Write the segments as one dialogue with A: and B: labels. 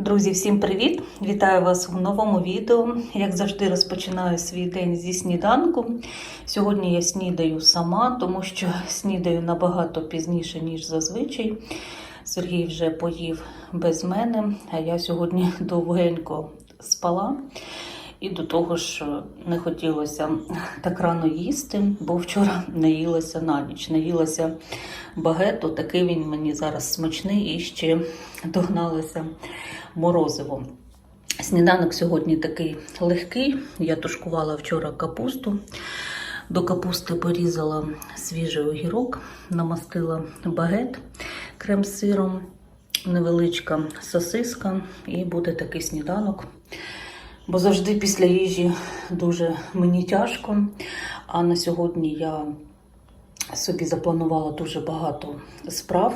A: Друзі, всім привіт! Вітаю вас в новому відео. Як завжди, розпочинаю свій день зі сніданку. Сьогодні я снідаю сама, тому що снідаю набагато пізніше, ніж зазвичай. Сергій вже поїв без мене, а я сьогодні довгенько спала. І до того ж не хотілося так рано їсти, бо вчора наїлася на ніч. Наїлася багету, такий він мені зараз смачний і ще догналося морозиво. Сніданок сьогодні такий легкий. Я тушкувала вчора капусту. До капусти порізала свіжий огірок, намастила багет крем з сиром, невеличка сосиска, і буде такий сніданок. Бо завжди після їжі дуже мені тяжко. А на сьогодні я собі запланувала дуже багато справ.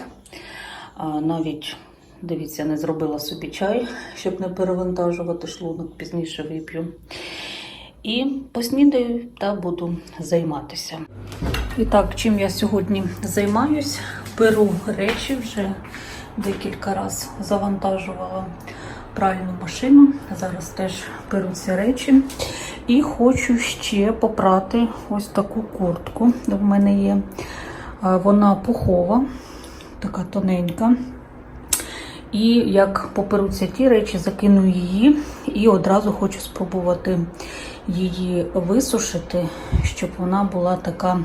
A: Навіть, дивіться, не зробила собі чай, щоб не перевантажувати шлунок, пізніше вип'ю. І поснідаю та буду займатися. І так, чим я сьогодні займаюсь? Беру речі вже декілька разів завантажувала пральну машину. Зараз теж беру ці речі. І хочу ще попрати ось таку куртку. В мене є вона пухова, така тоненька. І як поперуться ті речі, закину її і одразу хочу спробувати її висушити, щоб вона була така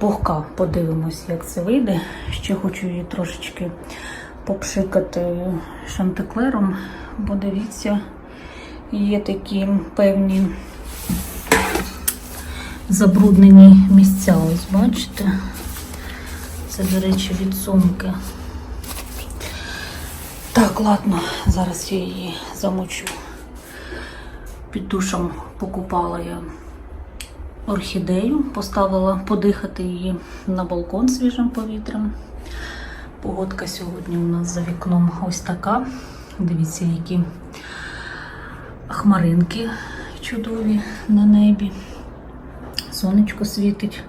A: пухка. Подивимось, як це вийде. Ще хочу її трошечки попшикати шантиклером, бо дивіться, є такі певні забруднені місця. Ось бачите? Це, до речі, від сумки. Так, ладно, зараз я її замочу. Під душем покупала я орхідею, поставила подихати її на балкон свіжим повітрям. Погодка сьогодні у нас за вікном ось така. Дивіться, які хмаринки чудові на небі. Сонечко світить.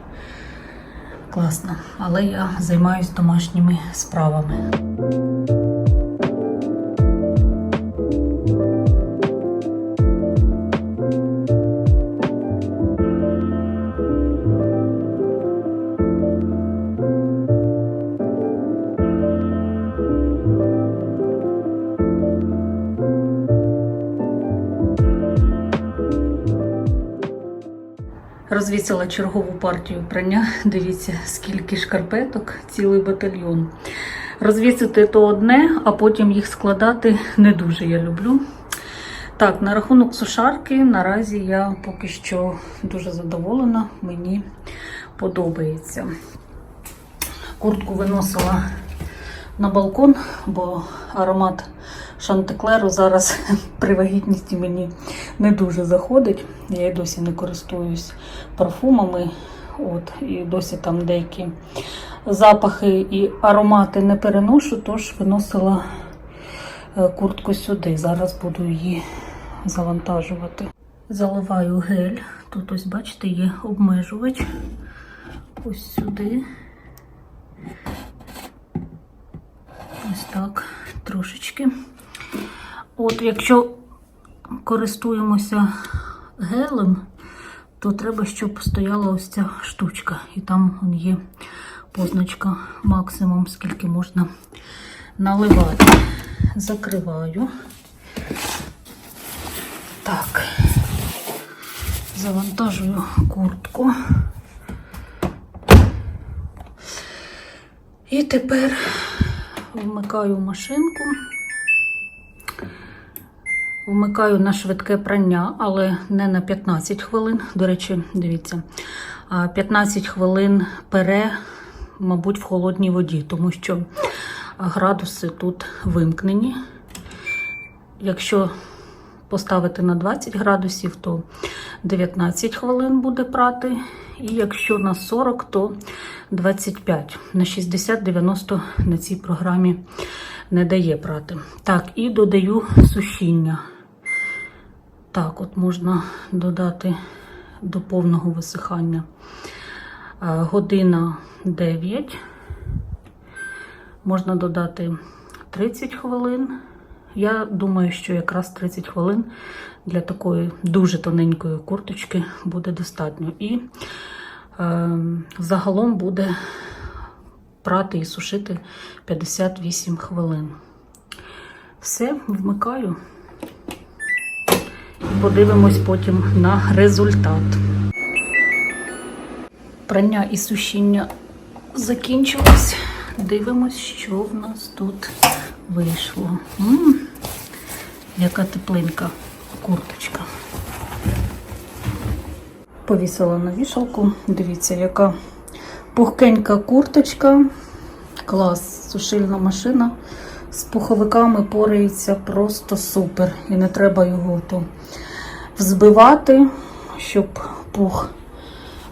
A: Класно. Але я займаюся домашніми справами. Чергову партію прання. Дивіться, скільки шкарпеток, цілий батальйон. Розвісити то одне, а потім їх складати не дуже я люблю. Так, на рахунок сушарки, наразі я поки що дуже задоволена, мені подобається. Куртку виносила на балкон, бо аромат шантеклеру зараз при вагітності мені не дуже заходить. Я й досі не користуюсь парфумами. От, І досі там деякі запахи і аромати не переношу, тож виносила е, куртку сюди. Зараз буду її завантажувати. Заливаю гель. Тут ось, бачите, є обмежувач. Ось сюди. Ось так, трошечки. От, якщо користуємося гелем, то треба, щоб стояла ось ця штучка. І там є позначка максимум, скільки можна наливати. Закриваю. Так, завантажую куртку. І тепер вмикаю машинку. Вмикаю на швидке прання, але не на 15 хвилин. До речі, дивіться, 15 хвилин пере, мабуть, в холодній воді, тому що градуси тут вимкнені. Якщо поставити на 20 градусів, то 19 хвилин буде прати. І якщо на 40, то 25. На 60-90 на цій програмі не дає прати. Так, і додаю сушіння. Так, от можна додати до повного висихання. Година 9. Можна додати 30 хвилин. Я думаю, що якраз 30 хвилин для такої дуже тоненької курточки буде достатньо. І е, загалом буде прати і сушити 58 хвилин. Все, вмикаю. Подивимось потім на результат. Прання і сушіння закінчилось. Дивимось, що в нас тут вийшло. М, яка тепленька курточка. Повісила на вішалку. Дивіться, яка пухкенька курточка. Клас, сушильна машина з пуховиками порається просто супер. І не треба його то взбивати, щоб пух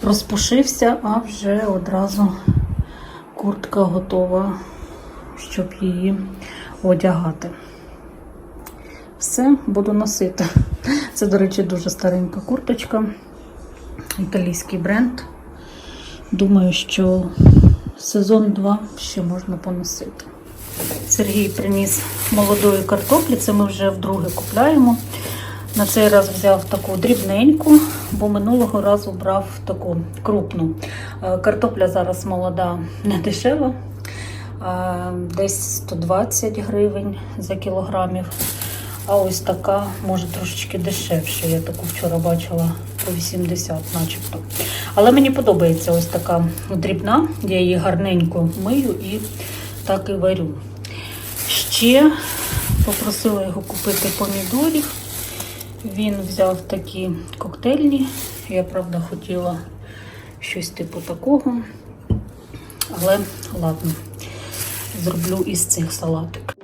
A: розпушився, а вже одразу куртка готова, щоб її одягати. Все, буду носити. Це, до речі, дуже старенька курточка. Італійський бренд. Думаю, що сезон 2 ще можна поносити. Сергій приніс молодої картоплі, це ми вже вдруге купляємо. На цей раз взяв таку дрібненьку, бо минулого разу брав таку крупну. Е, Картопля зараз молода, не дешева, е, десь 120 гривень за кілограмів. А ось така, може, трошечки дешевше. Я таку вчора бачила по 80 начебто. Але мені подобається ось така дрібна. Я її гарненько мию і так і варю. Ще попросила його купити помідорів. Він взяв такі коктейльні. Я, правда, хотіла щось типу такого. Але ладно, зроблю із цих салатик.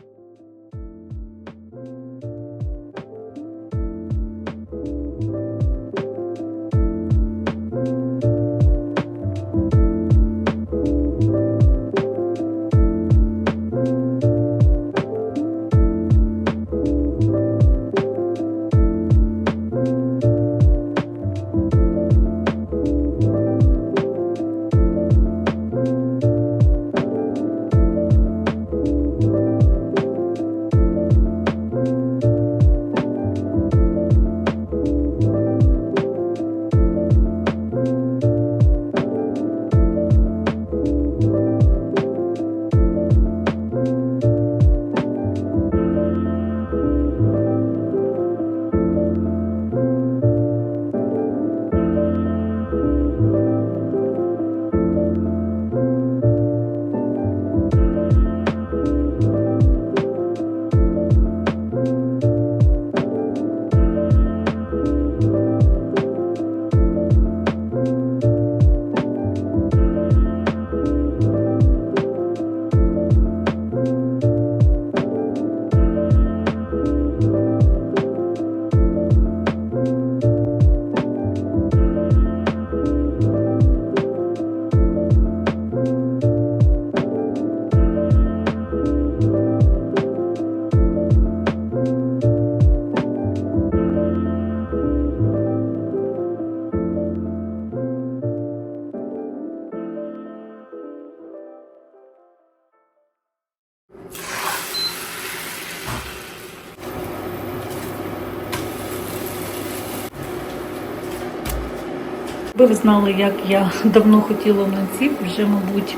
A: Ви знали, як я давно хотіла млинців, вже, мабуть,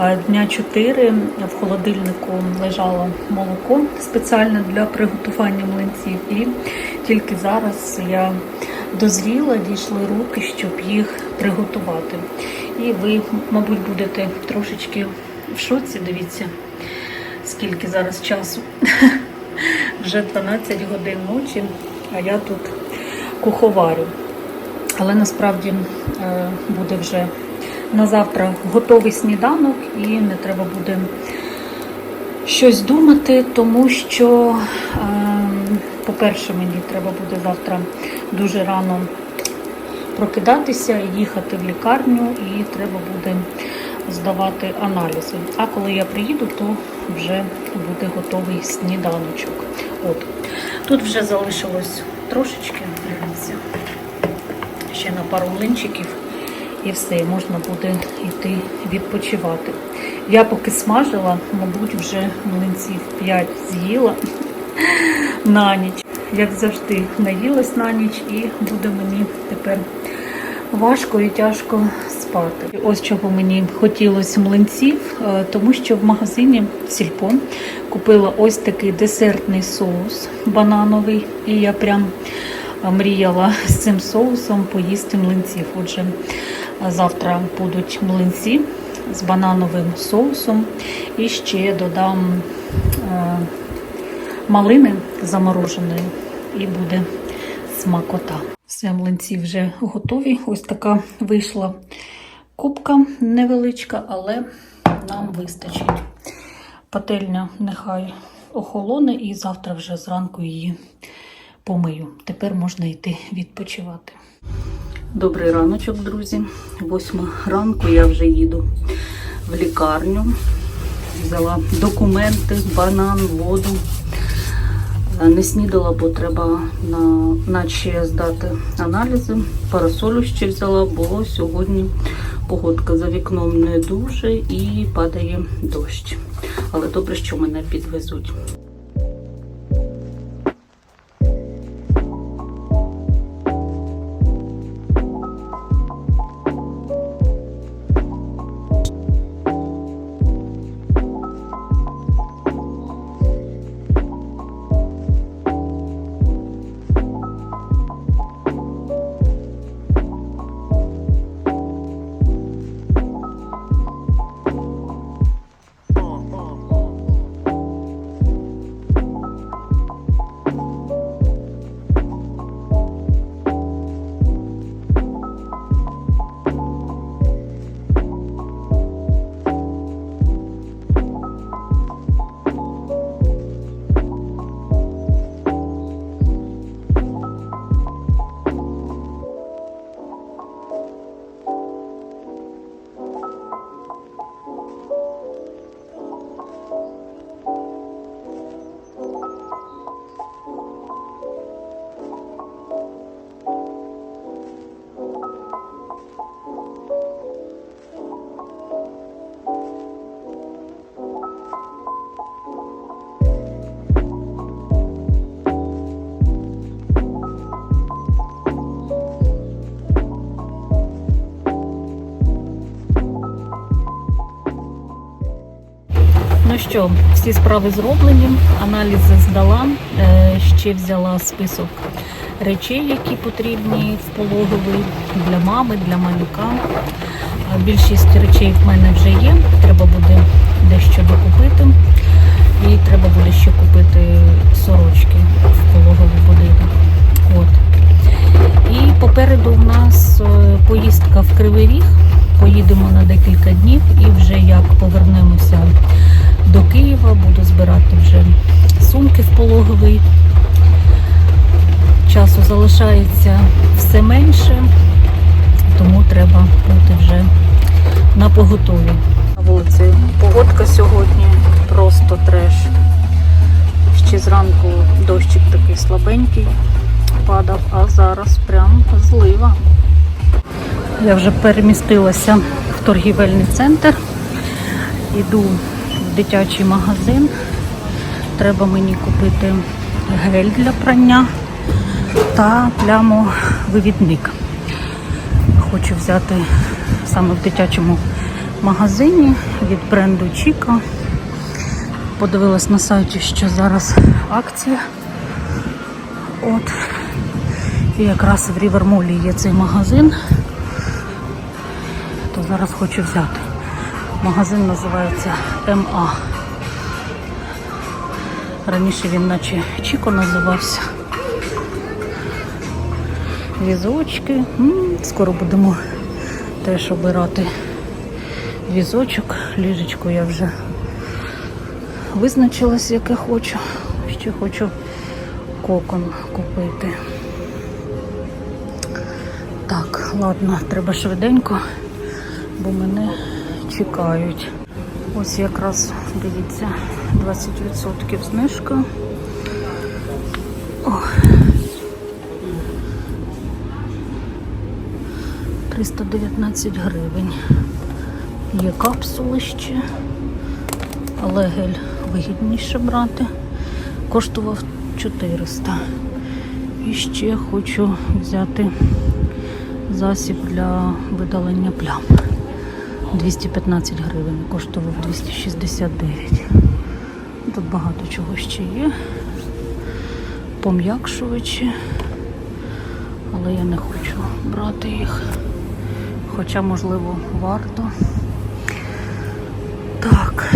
A: е, дня 4 в холодильнику лежало молоко спеціально для приготування млинців. І тільки зараз я дозріла, дійшли руки, щоб їх приготувати. І ви, мабуть, будете трошечки в шоці, дивіться, скільки зараз часу. Вже 12 годин ночі, а я тут куховарю. Але насправді е, буде вже на завтра готовий сніданок і не треба буде щось думати, тому що, е, по-перше, мені треба буде завтра дуже рано прокидатися, їхати в лікарню і треба буде здавати аналізи. А коли я приїду, то вже буде готовий сніданочок. От. Тут вже залишилось трошечки, дивіться ще на пару млинчиків і все, можна буде йти відпочивати. Я поки смажила, мабуть, вже млинців 5 з'їла. на ніч. Як завжди, наїлась на ніч і буде мені тепер важко і тяжко спати. Ось чого мені хотілося млинців, е, тому що в магазині Сільпо купила ось такий десертний соус банановий, і я прям мріяла з цим соусом поїсти млинців. Отже, завтра будуть млинці з банановим соусом і ще додам е, малини замороженої і буде смакота. Все, млинці вже готові. Ось така вийшла кубка невеличка, але нам вистачить. Пательня нехай охолоне і завтра вже зранку її помию. Тепер можна йти відпочивати. Добрий раночок, друзі. Восьма ранку я вже їду в лікарню. Взяла документи, банан, воду. Не снідала, бо треба на, наче здати аналізи. Парасолю ще взяла, бо сьогодні погодка за вікном не дуже і падає дощ. Але добре, що мене підвезуть. Ну що, всі справи зроблені, аналізи здала, е, ще взяла список речей, які потрібні в пологовий для мами, для малюка. Е, Більшість речей в мене вже є. Треба буде дещо докупити. І треба буде ще купити сорочки в пологовий будинок. От. І попереду в нас е, поїздка в Кривий Ріг. Поїдемо на декілька днів і вже як повернемося до Києва, буду збирати вже сумки в пологовий. Часу залишається все менше, тому треба бути вже на поготові. На вулиці погодка сьогодні просто треш. Ще зранку дощик такий слабенький падав, а зараз прям злива. Я вже перемістилася в торгівельний центр. Іду дитячий магазин. Треба мені купити гель для прання та плямовивідник. Хочу взяти саме в дитячому магазині від бренду Чіка. Подивилась на сайті, що зараз акція. От. І якраз в Рівермолі є цей магазин. То зараз хочу взяти. Магазин називається МА. Раніше він наче Чіко називався. Візочки. Скоро будемо теж обирати візочок. Ліжечку я вже визначилась, яке хочу. Ще хочу кокон купити. Так, ладно, треба швиденько, бо мене чекають. Ось якраз, дивіться, 20% знижка. О. 319 гривень. Є капсули ще, але гель вигідніше брати. коштував 400. І ще хочу взяти засіб для видалення плям. 215 гривень, коштував 269. Тут багато чого ще є. Пом'якшувачі. Але я не хочу брати їх. Хоча, можливо, варто. Так.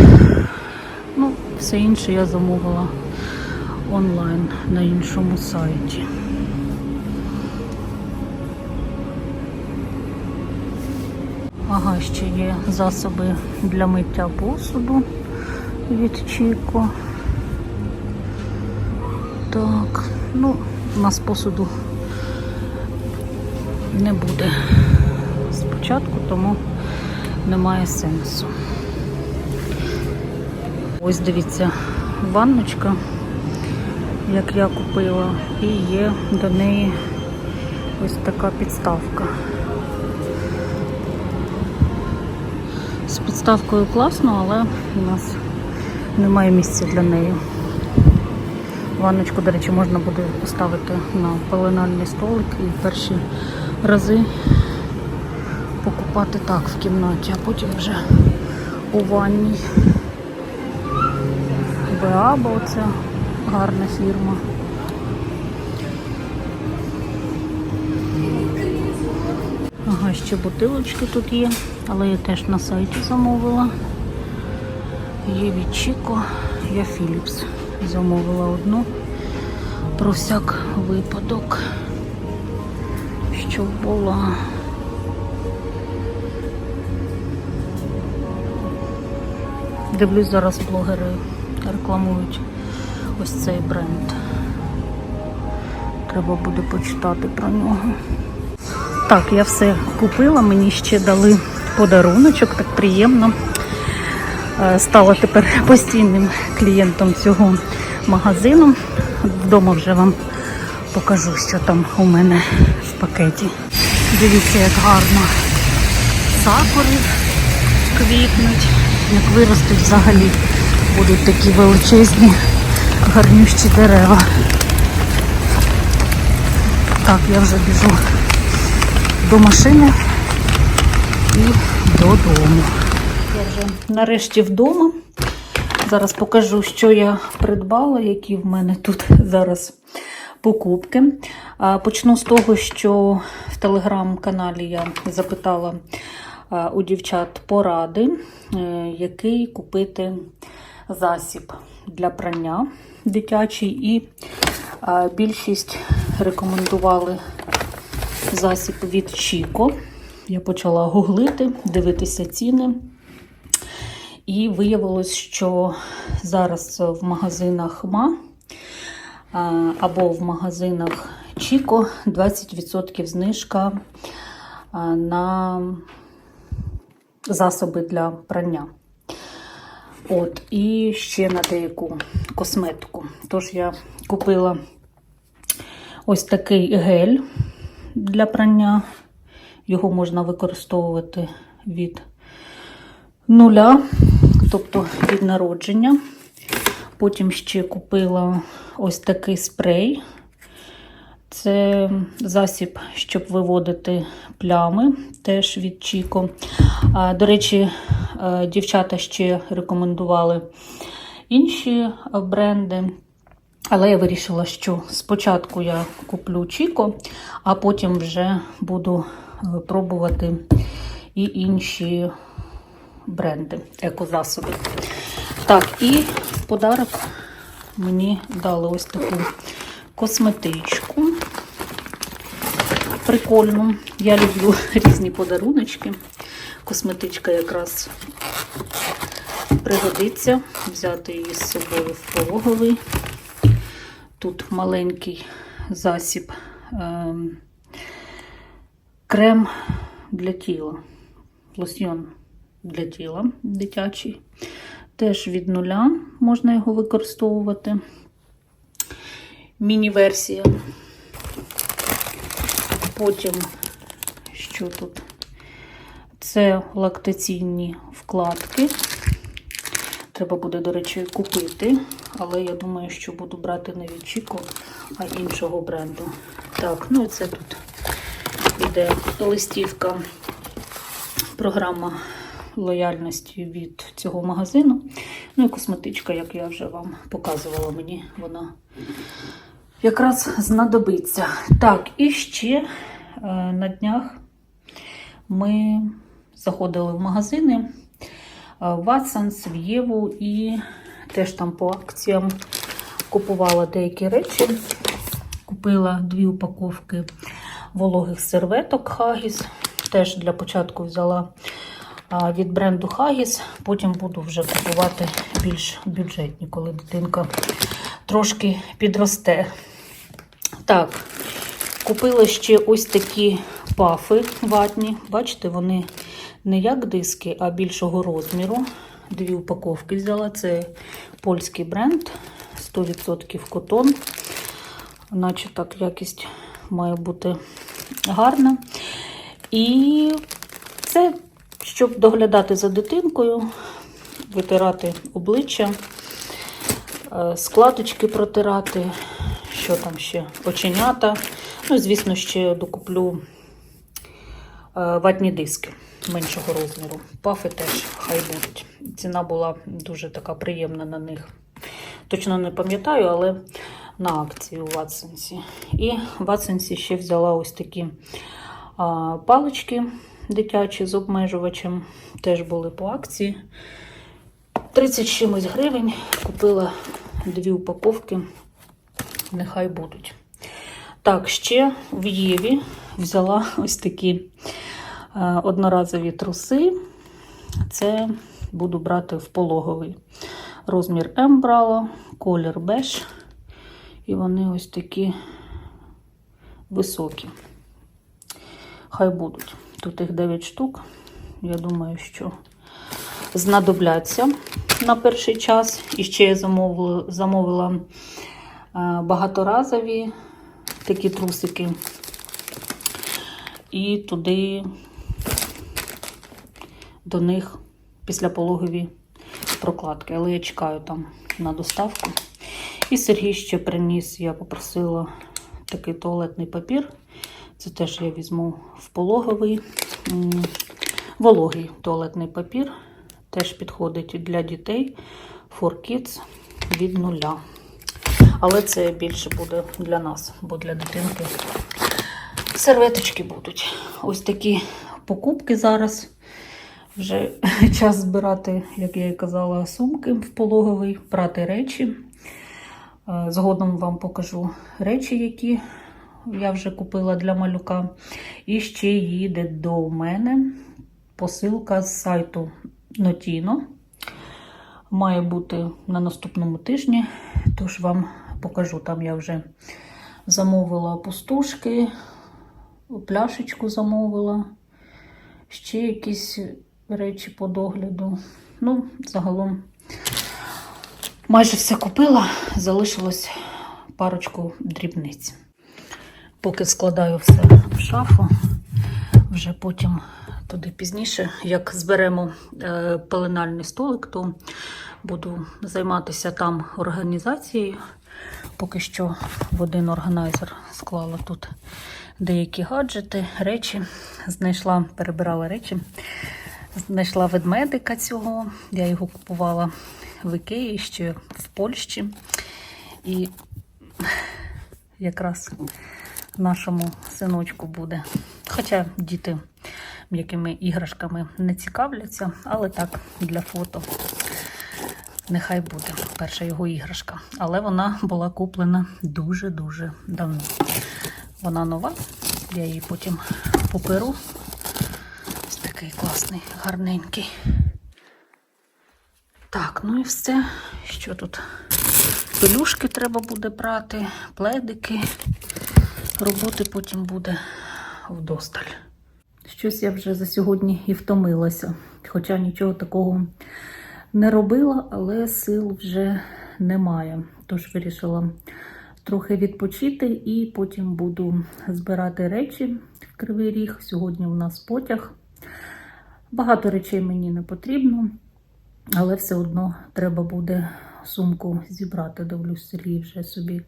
A: Ну, все інше я замовила онлайн на іншому сайті. Ага, ще є засоби для миття посуду від Чіко. Так, ну, у нас посуду не буде спочатку, тому немає сенсу. Ось дивіться, ванночка, як я купила, і є до неї ось така підставка. З підставкою класно, але у нас немає місця для неї. Ванночку, до речі, можна буде поставити на пеленальний столик і перші рази покупати так в кімнаті, а потім вже у ванній. Беаба оце гарна фірма. Ще бутилочки тут є, але я теж на сайті замовила. Є від Чіко, я Philips замовила одну про всяк випадок, щоб була. Дивлюсь, зараз блогери рекламують ось цей бренд. Треба буде почитати про нього. Так, я все купила, мені ще дали подаруночок, так приємно. Е, Стала тепер постійним клієнтом цього магазину. Вдома вже вам покажу, що там у мене в пакеті. Дивіться, як гарно сакури квітнуть. Як виростуть взагалі, будуть такі величезні, гарнющі дерева. Так, я вже біжу до машини і додому. Я вже нарешті вдома. Зараз покажу, що я придбала, які в мене тут зараз покупки. Почну з того, що в телеграм-каналі я запитала у дівчат поради, е, який купити засіб для прання дитячий, і більшість рекомендували засіб від Чіко. Я почала гуглити, дивитися ціни. І виявилось, що зараз в магазинах МА або в магазинах Чіко 20% знижка на засоби для прання. От, і ще на деяку косметику. Тож я купила ось такий гель для прання. Його можна використовувати від нуля, тобто від народження. Потім ще купила ось такий спрей. Це засіб, щоб виводити плями, теж від Чіко. До речі, е, дівчата ще рекомендували інші бренди. Але я вирішила, що спочатку я куплю Чіко, а потім вже буду е, пробувати і інші бренди, екозасоби. Так, і подарок мені дали ось таку косметичку. Прикольну. Я люблю різні подаруночки. Косметичка якраз пригодиться взяти її з собою в пологовий. Тут маленький засіб, ем, крем для тіла, лосьйон для тіла дитячий. Теж від нуля можна його використовувати. Міні-версія. Потім, що тут? Це лактаційні вкладки. Треба буде, до речі, купити але я думаю, що буду брати не від Чіко, а іншого бренду. Так, ну і це тут іде листівка, програма лояльності від цього магазину. Ну і косметичка, як я вже вам показувала, мені вона якраз знадобиться. Так, і ще е, на днях ми заходили в магазини е, Watsons, в Єву і теж там по акціям купувала деякі речі. Купила дві упаковки вологих серветок Haggis. Теж для початку взяла від бренду Haggis. Потім буду вже купувати більш бюджетні, коли дитинка трошки підросте. Так, купила ще ось такі пафи ватні. Бачите, вони не як диски, а більшого розміру. Дві упаковки взяла. Це польський бренд, 100% котон. Наче так якість має бути гарна. І це, щоб доглядати за дитинкою, витирати обличчя, е, складочки протирати, що там ще, оченята. Ну, звісно, ще докуплю е, ватні диски меншого розміру. Пафи теж хай будуть. Ціна була дуже така приємна на них. Точно не пам'ятаю, але на акції у Ватсенсі. І в Ватсенсі ще взяла ось такі а, палички дитячі з обмежувачем. Теж були по акції. 30 чимось гривень. Купила дві упаковки. Нехай будуть. Так, ще в Єві взяла ось такі одноразові труси. Це буду брати в пологовий. Розмір М брала, колір беж. І вони ось такі високі. Хай будуть. Тут їх 9 штук. Я думаю, що знадобляться на перший час. І ще я замовила, замовила е, багаторазові такі трусики. І туди до них післяпологові прокладки. Але я чекаю там на доставку. І Сергій ще приніс, я попросила такий туалетний папір. Це теж я візьму в пологовий. Вологий туалетний папір. Теж підходить для дітей. For Kids від нуля. Але це більше буде для нас, бо для дитинки серветочки будуть. Ось такі покупки зараз. Вже час збирати, як я і казала, сумки в пологовий, брати речі. Е, Згодом вам покажу речі, які я вже купила для малюка. І ще їде до мене посилка з сайту Notino. Має бути на наступному тижні, тож вам покажу. Там я вже замовила пустушки, пляшечку замовила, ще якісь речі по догляду. Ну, загалом майже все купила, залишилось парочку дрібниць. Поки складаю все в шафу, вже потім туди пізніше, як зберемо е, пеленальний столик, то буду займатися там організацією. Поки що в один органайзер склала тут деякі гаджети, речі. Знайшла, перебирала речі. Знайшла ведмедика цього. Я його купувала в Ікеї ще в Польщі. І якраз нашому синочку буде. Хоча діти м'якими іграшками не цікавляться, але так, для фото. Нехай буде перша його іграшка. Але вона була куплена дуже-дуже давно. Вона нова, я її потім поперу. Такий класний, гарненький. Так, ну і все. Що тут? Пелюшки треба буде брати, пледики. Роботи потім буде вдосталь. Щось я вже за сьогодні і втомилася. Хоча нічого такого не робила, але сил вже немає. Тож вирішила трохи відпочити і потім буду збирати речі в Кривий Ріг. Сьогодні у нас потяг. Багато речей мені не потрібно, але все одно треба буде сумку зібрати. Дивлюсь, Сергій вже собі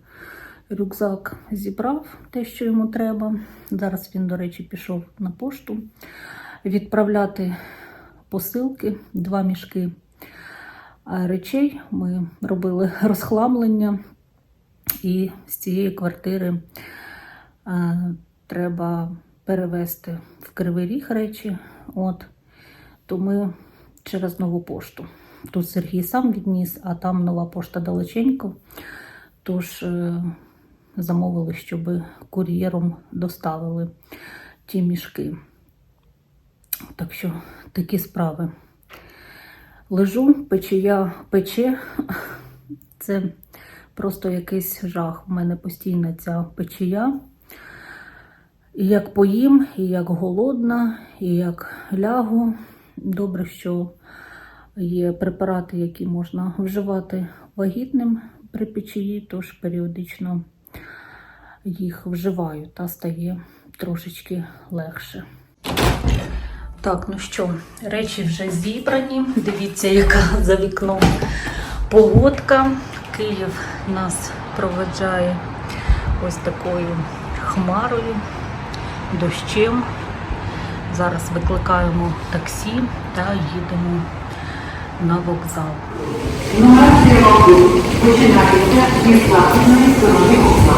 A: рюкзак зібрав те, що йому треба. Зараз він, до речі, пішов на пошту відправляти посилки, два мішки речей. Ми робили розхламлення, і з цієї квартири треба перевезти в Кривий Ріг речі. От, то ми через нову пошту. Тут Сергій сам відніс, а там нова пошта далеченько. Тож е, замовили, щоб кур'єром доставили ті мішки. Так що такі справи. Лежу, печія пече. Це просто якийсь жах. У мене постійно ця печія. І як поїм, і як голодна, і як лягу. Добре, що є препарати, які можна вживати вагітним при печії, тож періодично їх вживаю та стає трошечки легше. Так, ну що, речі вже зібрані. Дивіться, яка за вікном погодка. Київ нас проведжає ось такою хмарою, дощем. Зараз викликаємо таксі та їдемо на вокзал.
B: Номер 1 починається зі західної сторони окна.